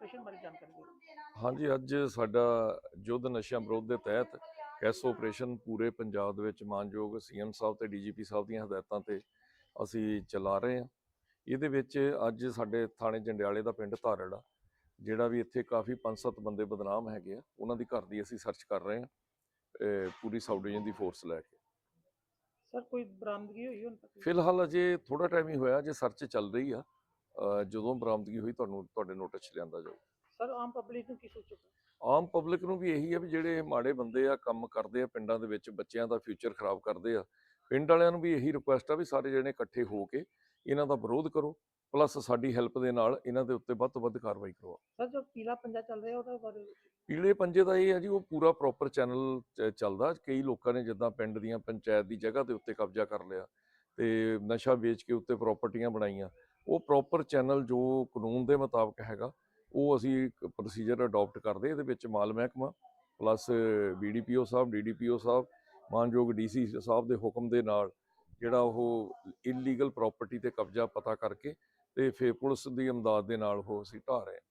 Operation ਬਾਰੇ ਜਾਣਕਾਰੀ ਦਿਓ। ਹਾਂਜੀ ਅੱਜ ਸਾਡਾ ਯੁੱਧ ਨਸ਼ਿਆਂ ਵਿਰੋਧ ਦੇ ਤਹਿਤ ਕੈਸ ਆਪਰੇਸ਼ਨ ਪੂਰੇ ਪੰਜਾਬ ਦੇ ਵਿੱਚ ਮਾਨਯੋਗ ਸੀਐਮ ਸਾਹਿਬ ਤੇ ਡੀਜੀਪੀ ਸਾਹਿਬ ਦੀਆਂ ਹਦਾਇਤਾਂ ਤੇ ਅਸੀਂ ਚਲਾ ਰਹੇ ਹਾਂ। ਇਹਦੇ ਵਿੱਚ ਅੱਜ ਸਾਡੇ ਥਾਣੇ ਜੰਡਿਆਲੇ ਦਾ ਪਿੰਡ ਧਾਰੜ ਆ ਜਿਹੜਾ ਵੀ ਇੱਥੇ ਕਾਫੀ ਪੰਜ ਸੱਤ ਬੰਦੇ ਬਦਨਾਮ ਹੈਗੇ ਆ ਉਹਨਾਂ ਦੀ ਘਰ ਦੀ ਅਸੀਂ ਸਰਚ ਕਰ ਰਹੇ ਹਾਂ ਪੂਰੀ ਸਾਊਥ ਡਿਵੀਜ਼ਨ ਦੀ ਫੋਰਸ ਲੈ ਕੇ। ਸਰ ਕੋਈ ਬਰਾਮਦਗੀ ਹੋਈ ਹੁਣ ਤੱਕ? ਫਿਲਹਾਲ ਅਜੇ ਥੋੜਾ ਟਾਈਮ ਹੀ ਹੋਇਆ ਜੇ ਸਰਚ ਚੱਲ ਰਹੀ ਆ। ਜਦੋਂ ਬਰਾਮਦਗੀ ਹੋਈ ਤੁਹਾਨੂੰ ਤੁਹਾਡੇ ਨੋਟਿਸ 'ਚ ਲਿਆਂਦਾ ਜਾਊ। ਸਰ ਆਮ ਪਬਲਿਕ ਨੂੰ ਕੀ ਸੋਚੋਗੇ ਆਮ ਪਬਲਿਕ ਨੂੰ ਵੀ ਇਹੀ ਆ ਵੀ ਜਿਹੜੇ ਮਾੜੇ ਬੰਦੇ ਆ ਕੰਮ ਕਰਦੇ ਆ ਪਿੰਡਾਂ ਦੇ ਵਿੱਚ ਬੱਚਿਆਂ ਦਾ ਫਿਊਚਰ ਖਰਾਬ ਕਰਦੇ ਆ ਪਿੰਡ ਵਾਲਿਆਂ ਨੂੰ ਵੀ ਇਹੀ ਰਿਕੁਐਸਟ ਆ ਵੀ ਸਾਰੇ ਜਣੇ ਇਕੱਠੇ ਹੋ ਕੇ ਇਹਨਾਂ ਦਾ ਵਿਰੋਧ ਕਰੋ ਪਲੱਸ ਸਾਡੀ ਹੈਲਪ ਦੇ ਨਾਲ ਇਹਨਾਂ ਦੇ ਉੱਤੇ ਵੱਧ ਤੋਂ ਵੱਧ ਕਾਰਵਾਈ ਕਰਵਾਓ ਸਰ ਜੋ ਪੀਲਾ ਪੰਜਾ ਚੱਲ ਰਿਹਾ ਉਹਦੇ ਬਾਰੇ ਪੀਲੇ ਪੰਜੇ ਦਾ ਇਹ ਆ ਜੀ ਉਹ ਪੂਰਾ ਪ੍ਰੋਪਰ ਚੈਨਲ ਚੱਲਦਾ। ਕਈ ਲੋਕਾਂ ਨੇ ਜਿੱਦਾਂ ਪਿੰਡ ਦੀਆਂ ਪੰਚਾਇਤ ਦੀ ਜਗ੍ਹਾ ਦੇ ਉੱਤੇ ਕਬਜ਼ਾ ਕਰ ਲਿਆ। ਤੇ ਨਸ਼ਾ ਵੇਚ ਕੇ ਉੱਤੇ ਪ੍ਰਾਪਰਟੀਆਂ ਬਣਾਈਆਂ। ਉਹ ਪ੍ਰੋਪਰ ਚੈਨਲ ਜੋ ਕਾਨੂੰਨ ਦੇ ਮੁਤਾਬਕ ਹੈਗਾ, ਉਹ ਅਸੀਂ ਇੱਕ ਪ੍ਰੋਸੀਜਰ ਅਡਾਪਟ ਕਰਦੇ, ਇਹਦੇ ਵਿੱਚ ਮਾਲ ਮਹਿਕਮਾ ਪਲੱਸ ਬੀਡੀਪੀਓ ਸਾਹਿਬ ਡੀਡੀਪੀਓ ਸਾਹਿਬ, ਮਾਨਯੋਗ ਡੀਸੀ ਸਾਹਿਬ ਦੇ ਹੁਕਮ ਦੇ ਨਾਲ ਜਿਹੜਾ ਉਹ ਇਲੀਗਲ ਪ੍ਰਾਪਰਟੀ ਤੇ ਕਬਜ਼ਾ ਪਤਾ ਕਰਕੇ ਤੇ ਫਿਰ ਪੁਲਿਸ ਦੀ ਇਮਦਾਦ ਦੇ ਨਾਲ ਉਹ ਅਸੀਂ ਢਾਹ ਰਹੇ ਹਾਂ।